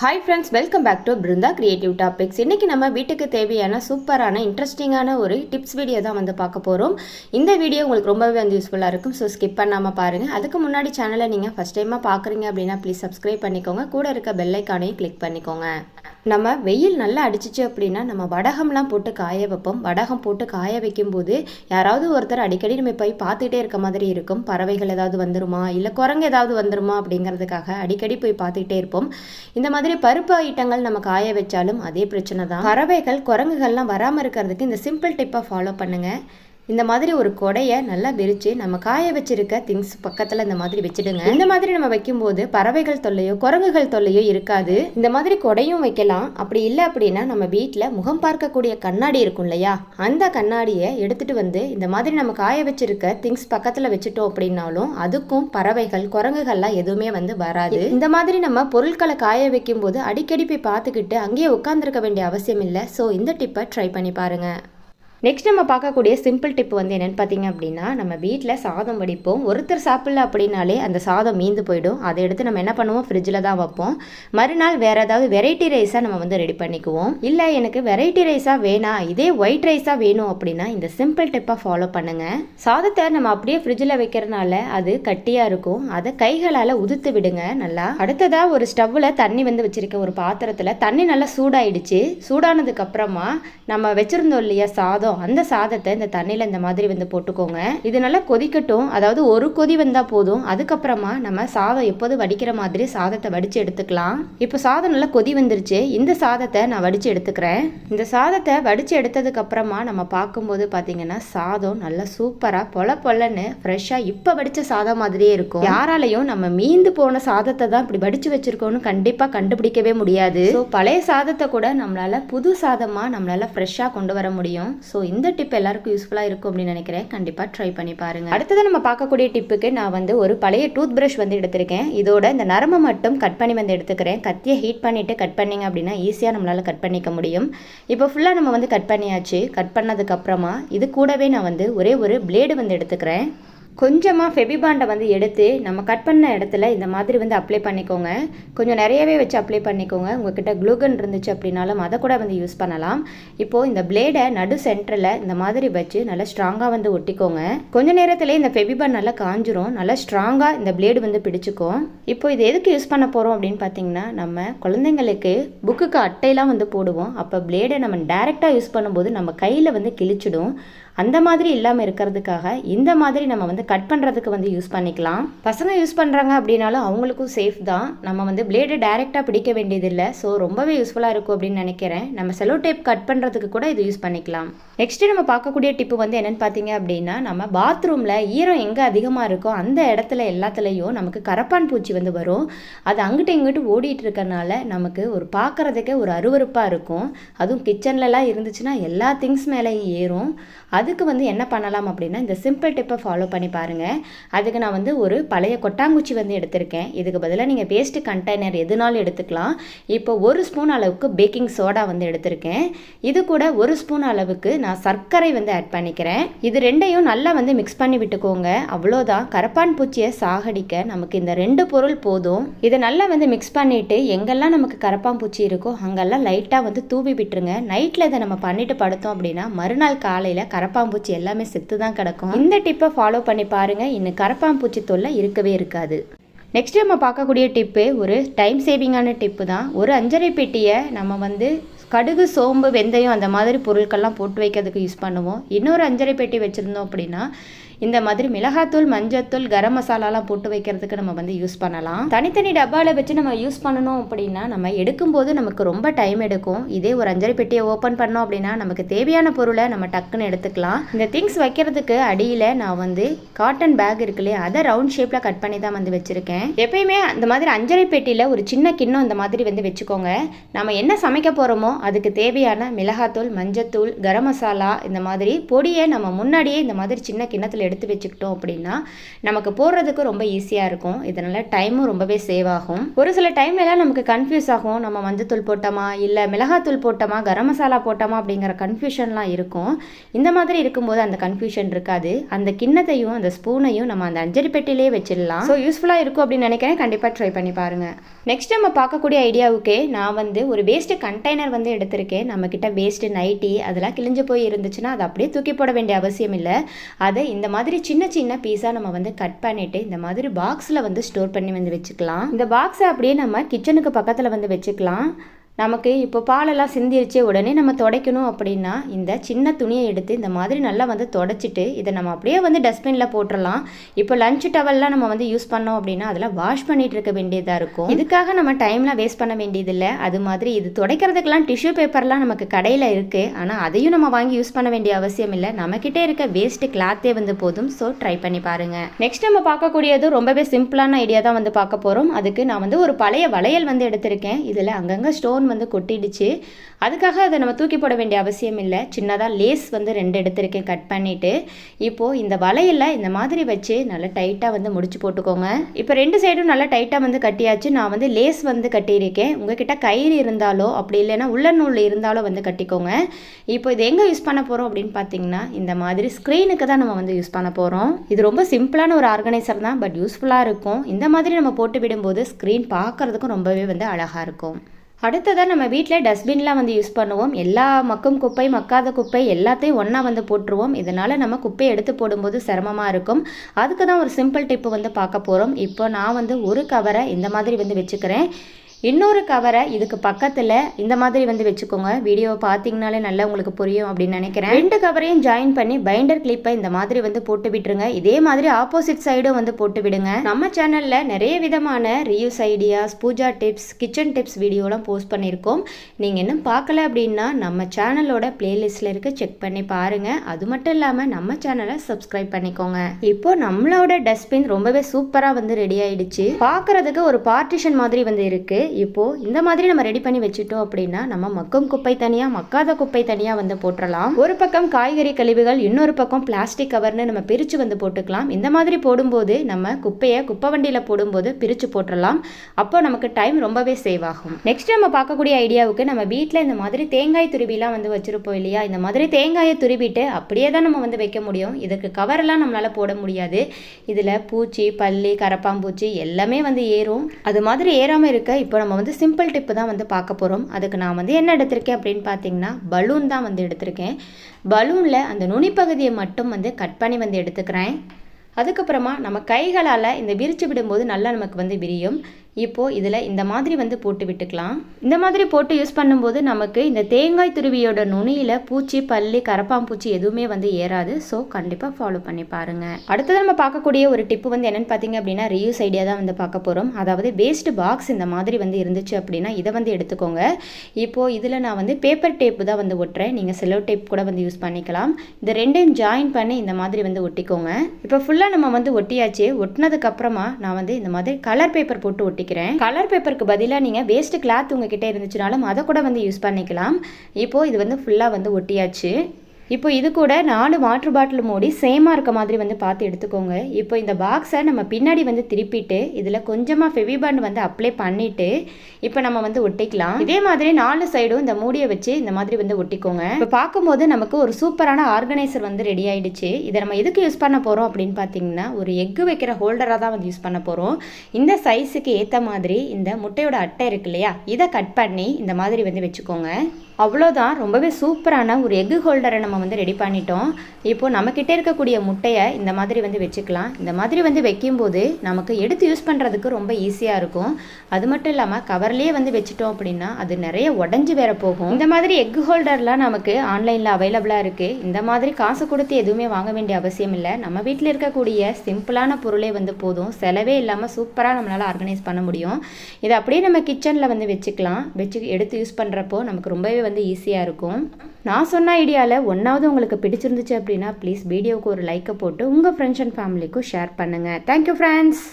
Hi friends welcome back to Brinda creative topics இன்றைக்கி நம்ம வீட்டுக்கு தேவையான சூப்பரான இன்ட்ரெஸ்டிங்கான ஒரு டிப்ஸ் வீடியோ தான் வந்து பார்க்க போகிறோம் இந்த வீடியோ உங்களுக்கு ரொம்பவே வந்து யூஸ்ஃபுல்லாக இருக்கும். ஸோ ஸ்கிப் பண்ணாமல் பாருங்கள் அதுக்கு முன்னாடி சேனலை நீங்கள் ஃபஸ்ட் டைமாக பார்க்குறீங்க அப்படின்னா ப்ளீஸ் சப்ஸ்கிரைப் பண்ணிக்கோங்க. கூட இருக்க பெல்லைக்கானையும் கிளிக் பண்ணிக்கோங்க. நம்ம வெயில் நல்லா அடிச்சிச்சு அப்படின்னா நம்ம வடகம்லாம் போட்டு காய வைப்போம். வடகம் போட்டு காய வைக்கும்போது யாராவது ஒருத்தர் அடிக்கடி நம்ம போய் பார்த்துக்கிட்டே இருக்க மாதிரி இருக்கும். பறவைகள் ஏதாவது வந்துருமா? இல்லை குரங்கு ஏதாவது வந்துருமா? அப்படிங்கிறதுக்காக அடிக்கடி போய் பார்த்துக்கிட்டே இருப்போம். இந்த மாதிரி பருப்பு ஐட்டங்கள் நம்ம காய வச்சாலும் அதே பிரச்சனை தான். பறவைகள் குரங்குகள்லாம் வராமல் இருக்கிறதுக்கு இந்த சிம்பிள் டிப்பை ஃபாலோ பண்ணுங்கள் இந்த மாதிரி ஒரு கொடையை நல்லா விரித்து நம்ம காய வச்சிருக்க திங்ஸ் பக்கத்தில் இந்த மாதிரி வச்சுடுங்க. இந்த மாதிரி நம்ம வைக்கும்போது பறவைகள் தொல்லையோ குரங்குகள் தொல்லையோ இருக்காது. இந்த மாதிரி கொடையும் வைக்கலாம். அப்படி இல்லை அப்படின்னா நம்ம வீட்டில் முகம் பார்க்கக்கூடிய கண்ணாடி இருக்கும் இல்லையா? அந்த கண்ணாடியை எடுத்துட்டு வந்து இந்த மாதிரி நம்ம காய வச்சிருக்க திங்ஸ் பக்கத்தில் வச்சுட்டோம் அப்படின்னாலும் அதுக்கும் பறவைகள் குரங்குகள்லாம் எதுவுமே வந்து வராது. இந்த மாதிரி நம்ம பொருட்களை காய வைக்கும்போது அடிக்கடி போய் பார்த்துக்கிட்டு அங்கேயே உட்காந்துருக்க வேண்டிய அவசியம் இல்லை. ஸோ இந்த டிப்பை ட்ரை பண்ணி பாருங்கள் நெக்ஸ்ட் நம்ம பார்க்கக்கூடிய சிம்பிள் டிப் வந்து என்னென்னு பார்த்தீங்க அப்படின்னா நம்ம வீட்டில் சாதம் வடிப்போம். ஒருத்தர் சாப்பிடல அப்படின்னாலே அந்த சாதம் மீந்து போயிடும். அதை எடுத்து நம்ம என்ன பண்ணுவோம்? ஃப்ரிட்ஜில் தான் வைப்போம். மறுநாள் வேறு ஏதாவது வெரைட்டி ரைஸாக நம்ம வந்து ரெடி பண்ணிக்குவோம். இல்லை எனக்கு வெரைட்டி ரைஸாக வேணாம். இதே ஒயிட் ரைஸாக வேணும் அப்படின்னா இந்த சிம்பிள் டிப்பை ஃபாலோ பண்ணுங்கள் சாதத்தை நம்ம அப்படியே ஃப்ரிட்ஜில் வைக்கிறனால அது கட்டியாக இருக்கும். அதை கைகளால் உதுத்து விடுங்க. நல்லா அடுத்ததாக ஒரு ஸ்டவ்வில் தண்ணி வந்து வச்சுருக்க ஒரு பாத்திரத்தில் தண்ணி நல்லா சூடாயிடுச்சு. சூடானதுக்கப்புறமா நம்ம வச்சுருந்தோம் இல்லையா சாதம் அந்த சாதத்தை இந்த தண்ணியில் இந்த மாதிரி வந்து போட்டுக்கோங்க. இது நல்லா கொதிக்கட்டும். அதாவது ஒரு கொதி வந்தால் போதும். அதுக்கப்புறமா நம்ம சாதம் எப்போது வடிக்கிற மாதிரி சாதத்தை வடித்து எடுத்துக்கலாம். இப்போ சாதம் நல்லா கொதி வந்துருச்சு. இந்த சாதத்தை நான் வடித்து எடுத்துக்கிறேன். இந்த சாதத்தை வடித்து எடுத்ததுக்கப்புறமா நம்ம பார்க்கும்போது பார்த்தீங்கன்னா சாதம் நல்லா சூப்பராக பொல பொலன்னு ஃப்ரெஷ்ஷாக இப்போ வடித்த சாதம் மாதிரியே இருக்கும். யாராலையும் நம்ம மீந்து போன சாதத்தை தான் இப்படி வடித்து வச்சுருக்கோன்னு கண்டிப்பாக கண்டுபிடிக்கவே முடியாது. ஸோ பழைய சாதத்தை கூட நம்மளால் புது சாதமாக நம்மளால் ஃப்ரெஷ்ஷாக கொண்டு வர முடியும். ஸோ ஸோ இந்த டிப் எல்லாருக்கும் யூஸ்ஃபுல்லாக இருக்கும் அப்படின்னு நினைக்கிறேன். கண்டிப்பாக ட்ரை பண்ணி பாருங்க. அடுத்தது நம்ம பார்க்கக்கூடிய டிப்புக்கு நான் வந்து ஒரு பழைய டூத் ப்ரஷ் வந்து எடுத்திருக்கேன். இதோட இந்த நரம்பை மட்டும் கட் பண்ணி வந்து எடுத்துக்கிறேன். கத்தியை ஹீட் பண்ணிட்டு கட் பண்ணிங்க அப்படின்னா ஈஸியாக நம்மளால் கட் பண்ணிக்க முடியும். இப்போ ஃபுல்லாக நம்ம வந்து கட் பண்ணியாச்சு. கட் பண்ணதுக்கப்புறமா இது கூடவே நான் வந்து ஒரே ஒரு பிளேடு வந்து எடுத்துக்கிறேன். கொஞ்சமாக ஃபெபிபாண்டை வந்து எடுத்து நம்ம கட் பண்ண இடத்துல இந்த மாதிரி வந்து அப்ளை பண்ணிக்கோங்க. கொஞ்சம் நிறையவே வச்சு அப்ளை பண்ணிக்கோங்க. உங்ககிட்ட க்ளூகன் இருந்துச்சு அப்படின்னாலும் அதை கூட வந்து யூஸ் பண்ணலாம். இப்போது இந்த பிளேடை நடு சென்டரில் இந்த மாதிரி வச்சு நல்லா ஸ்ட்ராங்காக வந்து ஒட்டிக்கோங்க. கொஞ்ச நேரத்தில் இந்த ஃபெபிபான் நல்லா காஞ்சிரும். நல்லா ஸ்ட்ராங்காக இந்த பிளேடு வந்து பிடிச்சிக்கும். இப்போ இது எதுக்கு யூஸ் பண்ண போகிறோம் அப்படின்னு பார்த்தீங்கன்னா நம்ம குழந்தைங்களுக்கு புக்குக்கு அட்டையெல்லாம் வந்து போடுவோம். அப்போ பிளேடை நம்ம டேரெக்டாக யூஸ் பண்ணும்போது நம்ம கையில் வந்து கிழிச்சிடும். அந்த மாதிரி இல்லாமல் இருக்கிறதுக்காக இந்த மாதிரி நம்ம வந்து கட் பண்ணுறதுக்கு வந்து யூஸ் பண்ணிக்கலாம். பசங்க யூஸ் பண்ணுறாங்க அப்படின்னாலும் அவங்களுக்கும் சேஃப் தான். நம்ம வந்து பிளேடு டைரெக்டாக பிடிக்க வேண்டியதில்லை. ஸோ ரொம்பவே யூஸ்ஃபுல்லாக இருக்கும் அப்படின்னு நினைக்கிறேன். நம்ம செலோ டேப் கட் பண்ணுறதுக்கு கூட இது யூஸ் பண்ணிக்கலாம். நெக்ஸ்ட்டு நம்ம பார்க்கக்கூடிய டிப்பு வந்து என்னென்னு பார்த்தீங்க அப்படின்னா நம்ம பாத்ரூமில் ஈரம் எங்கே அதிகமாக இருக்கோ அந்த இடத்துல எல்லாத்துலேயும் நமக்கு கரப்பான் பூச்சி வந்து வரும். அது அங்கிட்ட இங்கிட்டு ஓடிட்டு இருக்கனால நமக்கு ஒரு பார்க்குறதுக்கே ஒரு அருவருப்பாக இருக்கும். அதுவும் கிச்சன்லலாம் இருந்துச்சுன்னா எல்லா திங்ஸ் மேலேயும் ஏறும். அதுக்கு வந்து என்ன பண்ணலாம் அப்படின்னா இந்த சிம்பிள் டிப்பை ஃபாலோ பண்ணி பாருங்கள் அதுக்கு நான் வந்து ஒரு பழைய கொட்டாங்குச்சி வந்து எடுத்திருக்கேன். இதுக்கு பதிலாக நீங்கள் பேஸ்ட் கண்டெய்னர் எதுனாலும் எடுத்துக்கலாம். இப்போ ஒரு ஸ்பூன் அளவுக்கு பேக்கிங் சோடா வந்து எடுத்திருக்கேன். இது கூட ஒரு ஸ்பூன் அளவுக்கு நான் சர்க்கரை வந்து ஆட் பண்ணிக்கிறேன். இது ரெண்டையும் நல்லா வந்து மிக்ஸ் பண்ணி விட்டுக்கோங்க. அவ்வளோதான். கரப்பான் பூச்சியை சாகடிக்க நமக்கு இந்த ரெண்டு பொருள் போதும். இதை நல்லா வந்து மிக்ஸ் பண்ணிவிட்டு எங்கெல்லாம் நமக்கு கரப்பான் பூச்சி இருக்கோ அங்கெல்லாம் லைட்டாக வந்து தூவி விட்டுருங்க. நைட்டில் இதை நம்ம பண்ணிட்டு படுத்தோம் அப்படின்னா மறுநாள் காலையில் கரப்பாம்பூச்சி எல்லாமே செத்து தான் கிடக்கும். இந்த டிப்பை ஃபாலோ பண்ணி பாருங்கள் இன்னும் கரப்பாம்பூச்சி தொல்லை இருக்கவே இருக்காது. நெக்ஸ்ட் நம்ம பார்க்கக்கூடிய டிப்பு ஒரு டைம் சேவிங்கான டிப்பு தான். ஒரு அஞ்சரை பெட்டியை நம்ம வந்து கடுகு சோம்பு வெந்தயம் அந்த மாதிரி பொருட்கள்லாம் போட்டு வைக்கிறதுக்கு யூஸ் பண்ணுவோம். இன்னொரு அஞ்சரை பெட்டி வச்சுருந்தோம் அப்படின்னா இந்த மாதிரி மிளகாத்தூள் மஞ்சத்தூள் கரம் மசாலாலாம் போட்டு வைக்கிறதுக்கு நம்ம வந்து யூஸ் பண்ணலாம். தனித்தனி டப்பாவில் வச்சு நம்ம யூஸ் பண்ணணும் அப்படின்னா நம்ம எடுக்கும்போது நமக்கு ரொம்ப டைம் எடுக்கும். இதே ஒரு அஞ்சரை பெட்டியை ஓப்பன் பண்ணோம் அப்படின்னா நமக்கு தேவையான பொருளை நம்ம டக்குன்னு எடுத்துக்கலாம். இந்த திங்ஸ் வைக்கிறதுக்கு அடியில் நான் வந்து காட்டன் பேக் இருக்கு இல்லையா அதை ரவுண்ட் ஷேப்பில் கட் பண்ணி தான் வந்து வச்சுருக்கேன். எப்பயுமே அந்த மாதிரி அஞ்சரை பெட்டியில் ஒரு சின்ன கிண்ணம் இந்த மாதிரி வந்து வச்சுக்கோங்க. நம்ம என்ன சமைக்க போகிறோமோ அதுக்கு தேவையான மிளகாத்தூள் மஞ்சத்தூள் கரம் மசாலா இந்த மாதிரி பொடியை நம்ம முன்னாடியே இந்த மாதிரி சின்ன கிண்ணத்தில் எடுத்து வச்சுக்கிட்டோம் அப்படின்னா நமக்கு போடுறதுக்கு ரொம்ப ஈஸியாக இருக்கும். இதனால் டைமும் ரொம்பவே சேவ் ஆகும். ஒரு சில டைம்லலாம் நமக்கு கன்ஃபியூஸ் ஆகும். நம்ம மஞ்சத்தூள் போட்டோமா இல்லை மிளகாத்தூள் போட்டோமா கரம் மசாலா போட்டோமா அப்படிங்கிற கன்ஃபியூஷன்லாம் இருக்கும். இந்த மாதிரி இருக்கும்போது அந்த கன்ஃபியூஷன் இருக்காது. அந்த கிண்ணத்தையும் அந்த ஸ்பூனையும் நம்ம அந்த அஞ்சரி பெட்டிலே வச்சிடலாம். ஸோ யூஸ்ஃபுல்லாக இருக்கும் அப்படின்னு நினைக்கிறேன். கண்டிப்பாக ட்ரை பண்ணி பாருங்கள் நெக்ஸ்ட் நம்ம பார்க்கக்கூடிய ஐடியாவுக்கே நான் வந்து ஒரு வேஸ்ட்டு கண்டெய்னர் வந்து எடுத்திருக்கேன். நம்மக்கிட்ட வேஸ்ட்டு நைட்டி அதெல்லாம் கிழிஞ்சு போய் இருந்துச்சுன்னா அதை அப்படியே தூக்கி போட வேண்டிய அவசியம் இல்லை. அதை இந்த மாதிரி சின்ன சின்ன பீஸாக நம்ம வந்து கட் பண்ணிவிட்டு இந்த மாதிரி பாக்ஸில் வந்து ஸ்டோர் பண்ணி வந்து வச்சுக்கலாம். இந்த பாக்ஸை அப்படியே நம்ம கிச்சனுக்கு பக்கத்தில் வந்து வச்சுக்கலாம். நமக்கு இப்போ பாலெல்லாம் சிந்திருச்சு உடனே நம்ம துடைக்கணும் அப்படின்னா இந்த சின்ன துணியை எடுத்து இந்த மாதிரி நல்லா வந்து தொடச்சிட்டு இதை நம்ம அப்படியே வந்து டஸ்ட்பினில் போட்டுடலாம் இப்போ லஞ்ச் டவல்லாம் நம்ம வந்து யூஸ் பண்ணோம் அப்படின்னா அதெல்லாம் வாஷ் பண்ணிட்டு இருக்க வேண்டியதாக இருக்கும். இதுக்காக நம்ம டைம்லாம் வேஸ்ட் பண்ண வேண்டியதில்லை. அது மாதிரி இது துடைக்கிறதுக்கெல்லாம் டிஷ்யூ பேப்பர்லாம் நமக்கு கடையில் இருக்குது ஆனால் அதையும் நம்ம வாங்கி யூஸ் பண்ண வேண்டிய அவசியம் இல்லை. நம்மக்கிட்டே இருக்க வேஸ்ட்டு கிளாத்தே வந்து போதும். ஸோ ட்ரை பண்ணி பாருங்கள் நெக்ஸ்ட் நம்ம பார்க்கக்கூடியது ரொம்பவே சிம்பிளான ஐடியா தான் வந்து பார்க்க போகிறோம் அதுக்கு நான் வந்து ஒரு பழைய வளையல் வந்து எடுத்திருக்கேன். இதில் அங்கங்கே ஸ்டோன் ஸ்டோன் வந்து கொட்டிடுச்சு. அதுக்காக அதை நம்ம தூக்கி போட வேண்டிய அவசியம் இல்லை. சின்னதாக லேஸ் வந்து ரெண்டு எடுத்திருக்கேன் கட் பண்ணிவிட்டு இப்போது இந்த வலையில் இந்த மாதிரி வச்சு நல்லா டைட்டாக வந்து முடிச்சு போட்டுக்கோங்க. இப்போ ரெண்டு சைடும் நல்லா டைட்டாக வந்து கட்டியாச்சு. நான் வந்து லேஸ் வந்து கட்டியிருக்கேன். உங்ககிட்ட கயிறு இருந்தாலோ அப்படி இல்லைன்னா உள்ள நூல் இருந்தாலோ வந்து கட்டிக்கோங்க. இப்போ இது எங்கே யூஸ் பண்ண போகிறோம் அப்படின்னு பார்த்தீங்கன்னா இந்த மாதிரி ஸ்க்ரீனுக்கு தான் நம்ம வந்து யூஸ் பண்ண போகிறோம் இது ரொம்ப சிம்பிளான ஒரு ஆர்கனைசர் தான் பட் யூஸ்ஃபுல்லாக இருக்கும். இந்த மாதிரி நம்ம போட்டு விடும்போது ஸ்க்ரீன் பார்க்குறதுக்கும் ரொம்பவே வந்து அழகாக இருக்கும். அடுத்ததாக நம்ம வீட்டில் டஸ்ட்பின்லாம் வந்து யூஸ் பண்ணுவோம். எல்லா மக்கும் குப்பை மக்காத குப்பை எல்லாத்தையும் ஒன்றா வந்து போட்டுருவோம். இதனால் நம்ம குப்பையை எடுத்து போடும்போது சிரமமாக இருக்கும். அதுக்கு தான் ஒரு சிம்பிள் டிப்பு வந்து பார்க்க போகிறோம் இப்போ நான் வந்து ஒரு கவரை இந்த மாதிரி வந்து வச்சுக்கிறேன். இன்னொரு கவரை இதுக்கு பக்கத்தில் இந்த மாதிரி வந்து வச்சுக்கோங்க. வீடியோவை பார்த்தீங்கனாலே நல்லா உங்களுக்கு புரியும் அப்படின்னு நினைக்கிறேன். ரெண்டு கவரையும் ஜாயின் பண்ணி பைண்டர் கிளிப்பை இந்த மாதிரி வந்து போட்டு விட்டுருங்க. இதே மாதிரி ஆப்போசிட் சைடும் வந்து போட்டு விடுங்க. நம்ம சேனலில் நிறைய விதமான reuse ideas Pooja tips kitchen tips வீடியோலாம் போஸ்ட் பண்ணியிருக்கோம். நீங்கள் இன்னும் பார்க்கல அப்படின்னா நம்ம சேனலோட பிளேலிஸ்ட்டில் இருக்க. செக் பண்ணி பாருங்கள் அது மட்டும் இல்லாமல் நம்ம சேனலை சப்ஸ்கிரைப் பண்ணிக்கோங்க. இப்போ நம்மளோட டஸ்ட்பின் ரொம்பவே சூப்பராக வந்து ரெடி ஆயிடுச்சு. பார்க்கறதுக்கு ஒரு பார்ட்டிஷன் மாதிரி வந்து இருக்குது இப்போது இந்த மாதிரி நம்ம ரெடி பண்ணி வச்சுட்டோம் அப்படின்னா நம்ம மக்கும் குப்பை தனியாக மக்காத குப்பை தனியாக வந்து போட்டுடலாம் ஒரு பக்கம் காய்கறி கழிவுகள் இன்னொரு பக்கம் பிளாஸ்டிக் கவர்னு நம்ம பிரித்து வந்து போட்டுக்கலாம். இந்த மாதிரி போடும்போது நம்ம குப்பையை குப்பை வண்டியில் போடும்போது பிரித்து போட்டுடலாம் அப்போ நமக்கு டைம் ரொம்பவே சேவ் ஆகும். நெக்ஸ்ட் நம்ம பார்க்கக்கூடிய ஐடியாவுக்கு நம்ம வீட்டில் இந்த மாதிரி தேங்காய் துருவிலாம் வந்து வச்சுருப்போம் இல்லையா? இந்த மாதிரி தேங்காயை துருவிட்டு அப்படியே தான் நம்ம வந்து வைக்க முடியும். இதுக்கு கவரெல்லாம் நம்மளால் போட முடியாது. இதில் பூச்சி பல்லி கரப்பாம்பூச்சி எல்லாமே வந்து ஏறும். அது மாதிரி ஏறாமல் இருக்க இப்போ நம்ம வந்து சிம்பிள் டிப்பு தான் வந்து பார்க்க போகிறோம் அதுக்கு நான் வந்து என்ன எடுத்திருக்கேன் அப்படின்னு பார்த்தீங்கன்னா பலூன் தான் வந்து எடுத்திருக்கேன். பலூனில் அந்த நுனிப்பகுதியை மட்டும் வந்து கட் பண்ணி வந்து எடுத்துக்கிறேன். அதுக்கப்புறமா நம்ம கைகளால் இந்த விரித்து விடும்போது நல்லா நமக்கு வந்து விரியும். இப்போது இதில் இந்த மாதிரி வந்து போட்டு விட்டுக்கலாம். இந்த மாதிரி போட்டு யூஸ் பண்ணும்போது நமக்கு இந்த தேங்காய் துருவியோட நுனியில் பூச்சி பல்லி கரப்பாம்பூச்சி எதுவுமே வந்து ஏறாது. ஸோ கண்டிப்பாக ஃபாலோ பண்ணி பாருங்கள் அடுத்தது நம்ம பார்க்கக்கூடிய ஒரு டிப்பு வந்து என்னென்னு பார்த்தீங்க அப்படின்னா ரியூஸ் ஐடியா தான் வந்து பார்க்க போகிறோம் அதாவது வேஸ்ட் பாக்ஸ் இந்த மாதிரி வந்து இருந்துச்சு அப்படின்னா இதை வந்து எடுத்துக்கோங்க. இப்போது இதில் நான் வந்து பேப்பர் டேப்பு தான் வந்து ஒட்டுறேன். நீங்கள் செலோ டேப் கூட வந்து யூஸ் பண்ணிக்கலாம். இந்த ரெண்டையும் ஜாயின் பண்ணி இந்த மாதிரி வந்து ஒட்டிக்கோங்க. இப்போ ஃபுல்லாக நம்ம வந்து ஒட்டியாச்சு. ஒட்டினதுக்கப்புறமா நான் வந்து இந்த மாதிரி கலர் பேப்பர் போட்டு ஒட்டி ஒட்டிக்கிறேன் கலர் பேப்பருக்கு பதிலாக நீங்கள் வேஸ்ட் கிளாத் உங்ககிட்ட இருந்துச்சுனாலும் அதை கூட வந்து யூஸ் பண்ணிக்கலாம். இப்போது இது வந்து ஃபுல்லாக வந்து ஒட்டியாச்சு. இப்போ இது கூட நாலு வாட்டர் பாட்டில் மூடி சேமாக இருக்க மாதிரி வந்து பார்த்து எடுத்துக்கோங்க. இப்போ இந்த பாக்ஸை நம்ம பின்னாடி வந்து திருப்பிட்டு இதில் கொஞ்சமாக ஃபெவிபாண்ட் வந்து அப்ளை பண்ணிவிட்டு இப்போ நம்ம வந்து ஒட்டிக்கலாம். இதே மாதிரி நாலு சைடும் இந்த மூடியை வச்சு இந்த மாதிரி வந்து ஒட்டிக்கோங்க. இப்போ பார்க்கும்போது நமக்கு ஒரு சூப்பரான ஆர்கனைசர் வந்து ரெடி ஆகிடுச்சு இதை நம்ம எதுக்கு யூஸ் பண்ண போகிறோம் அப்படின்னு பார்த்தீங்கன்னா ஒரு எக்கு வைக்கிற ஹோல்டராக தான் வந்து யூஸ் பண்ண போகிறோம் இந்த சைஸுக்கு ஏற்ற மாதிரி இந்த முட்டையோட அட்டை இருக்கு இல்லையா இதை கட் பண்ணி இந்த மாதிரி வந்து வச்சுக்கோங்க. அவ்வளோதான் ரொம்பவே சூப்பரான ஒரு எக்கு ஹோல்டரை நம்ம நம்ம வந்து ரெடி பண்ணிட்டோம். இப்போது நம்மக்கிட்ட இருக்கக்கூடிய முட்டையை இந்த மாதிரி வந்து வச்சுக்கலாம். இந்த மாதிரி வந்து வைக்கும்போது நமக்கு எடுத்து யூஸ் பண்ணுறதுக்கு ரொம்ப ஈஸியாக இருக்கும். அது மட்டும் இல்லாமல் கவர்லேயே வந்து வச்சுட்டோம் அப்படின்னா அது நிறைய உடஞ்சி வேற போகும். இந்த மாதிரி எக் ஹோல்டர்லாம் நமக்கு ஆன்லைனில் அவைலபிளாக இருக்குது இந்த மாதிரி காசு கொடுத்து எதுவுமே வாங்க வேண்டிய அவசியம் இல்லை. நம்ம வீட்டில் இருக்கக்கூடிய சிம்பிளான பொருளே வந்து போதும். செலவே இல்லாமல் சூப்பராக நம்மளால் ஆர்கனைஸ் பண்ண முடியும். இதை அப்படியே நம்ம கிச்சனில் வந்து வச்சுக்கலாம். வச்சு எடுத்து யூஸ் பண்ணுறப்போ நமக்கு ரொம்பவே வந்து ஈஸியாக இருக்கும். நான் சொன்ன ஐடியாவில் ஒன்றாவது உங்களுக்கு பிடிச்சிருந்துச்சு அப்படின்னா ப்ளீஸ் வீடியோவுக்கு ஒரு லைக்கை போட்டு உங்கள் ஃப்ரெண்ட்ஸ் அண்ட் ஃபேமிலிக்கும் ஷேர் பண்ணுங்கள் தேங்க்யூ ஃப்ரெண்ட்ஸ்